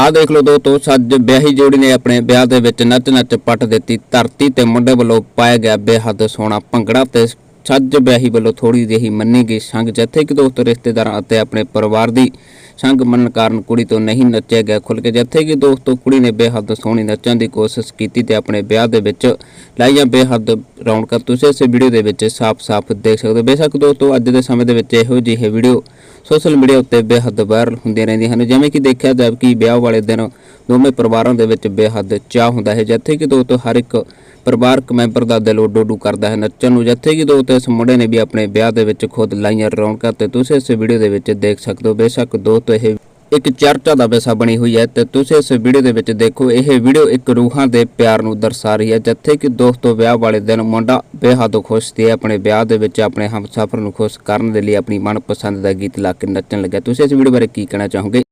ਆਹ ਦੇਖ ਲਓ ਦੋਸਤੋ, ਸੱਜ ਵਿਆਹੀ ਜੋੜੀ ਨੇ ਆਪਣੇ ਵਿਆਹ ਦੇ ਵਿੱਚ ਨੱਚ ਨੱਚ ਪੱਟ ਦਿੱਤੀ। ਧਰਤੀ ਤੇ ਮੁੰਡੇ ਵੱਲੋਂ ਪਾਇਆ ਗਿਆ ਬੇਹੱਦ ਸੋਹਣਾ ਭੰਗੜਾ ਤੇ ਸੱਜ ਵਿਆਹੀ ਵੱਲੋਂ ਥੋੜੀ ਜਿਹੀ ਮੰਨੀ ਗਈ ਸੰਗ, ਜਿੱਥੇ ਕਿ ਦੋਸਤੋ ਰਿਸ਼ਤੇਦਾਰਾਂ ਅਤੇ ਆਪਣੇ ਪਰਿਵਾਰ ਦੀ ਸੰਗ ਮੰਨਣ ਕਾਰਨ ਕੁੜੀ ਤੋਂ ਨਹੀਂ ਨੱਚਿਆ ਗਿਆ ਖੁੱਲ ਕੇ, ਜਿੱਥੇ ਕਿ ਦੋਸਤੋ ਕੁੜੀ ਨੇ ਬੇਹੱਦ ਸੋਹਣੀ ਨੱਚਣ ਦੀ ਕੋਸ਼ਿਸ਼ ਕੀਤੀ ਤੇ ਆਪਣੇ ਵਿਆਹ ਦੇ ਵਿੱਚ ਲਾਈਆਂ ਬੇਹੱਦ ਰੌਣਕਾਂ। ਤੁਸੀਂ ਇਸ ਵੀਡੀਓ ਦੇ ਵਿੱਚ ਸਾਫ਼-ਸਾਫ਼ ਦੇਖ ਸਕਦੇ ਹੋ। ਬੇਸ਼ੱਕ ਦੋਸਤੋ ਅੱਜ ਦੇ ਸਮੇਂ ਦੇ ਵਿੱਚ ਇਹੋ ਜਿਹੇ ਵੀਡੀਓ ਸੋਸ਼ਲ ਮੀਡੀਆ ਉੱਤੇ ਬੇਹੱਦ ਵਾਇਰਲ ਹੁੰਦੀਆਂ ਰਹਿੰਦੀਆਂ ਹਨ। ਜਿਵੇਂ ਕਿ ਦੇਖਿਆ ਜਾਵੇ ਕਿ ਵਿਆਹ ਵਾਲੇ ਦਿਨ ਦੋਵੇਂ ਪਰਿਵਾਰਾਂ ਦੇ ਵਿੱਚ ਬੇਹੱਦ ਚਾਹ ਹੁੰਦਾ ਹੈ। ਜਿੱਥੇ ਕਿ ਦੋਸਤੋ ਹਰ ਇੱਕ ਪਰਿਵਾਰਕ ਮੈਂਬਰ ਦਾ ਦਿਲ ਡੋਡੂ ਕਰਦਾ ਹੈ। ਨੱਚਣ ਨੂੰ ਜਿੱਥੇ ਕਿ ਦੋਸਤੋ ਇਸ ਮੁੰਡੇ ਨੇ ਵੀ ਆਪਣੇ ਵਿਆਹ ਦੇ ਵਿੱਚ ਖੁਦ ਲਾਈਆਂ ਰੌਣਕਾਂ ਤੇ ਤੁਸੀਂ ਇਸ ਵੀਡੀਓ ਦੇ ਵਿੱਚ ਦੇਖ ਸਕਦੇ ਹੋ। ਬੇਸ਼ੱਕ ਦੋਸਤੋ ਇਹ ਇੱਕ ਚਰਚਾ ਦਾ ਵਿਸ਼ਾ ਬਣੀ ਹੋਈ ਹੈ ਤੇ ਤੁਸੀਂ ਇਸ ਵੀਡੀਓ ਦੇ ਵਿੱਚ ਦੇਖੋ, ਇਹ ਵੀਡੀਓ ਇੱਕ ਰੂਹਾਂ ਦੇ ਪਿਆਰ ਨੂੰ ਦਰਸਾ ਰਹੀ ਹੈ, ਜਿੱਥੇ ਕਿ ਦੋਸਤੋ ਵਿਆਹ ਵਾਲੇ ਦਿਨ ਮੁੰਡਾ ਬੇਹੱਦ ਖੁਸ਼ ਸੀ ਆਪਣੇ ਵਿਆਹ ਦੇ ਵਿੱਚ ਆਪਣੇ ਹਮਸਫਰ ਨੂੰ ਖੁਸ਼ ਕਰਨ ਦੇ ਲਈ ਆਪਣੀ ਮਨਪਸੰਦ ਦਾ ਗੀਤ ਲਾ ਕੇ ਨੱਚਣ ਲੱਗਾ ਤੁਸੀਂ ਇਸ ਵੀਡੀਓ ਬਾਰੇ ਕੀ ਕਹਿਣਾ ਚਾਹੋਗੇ?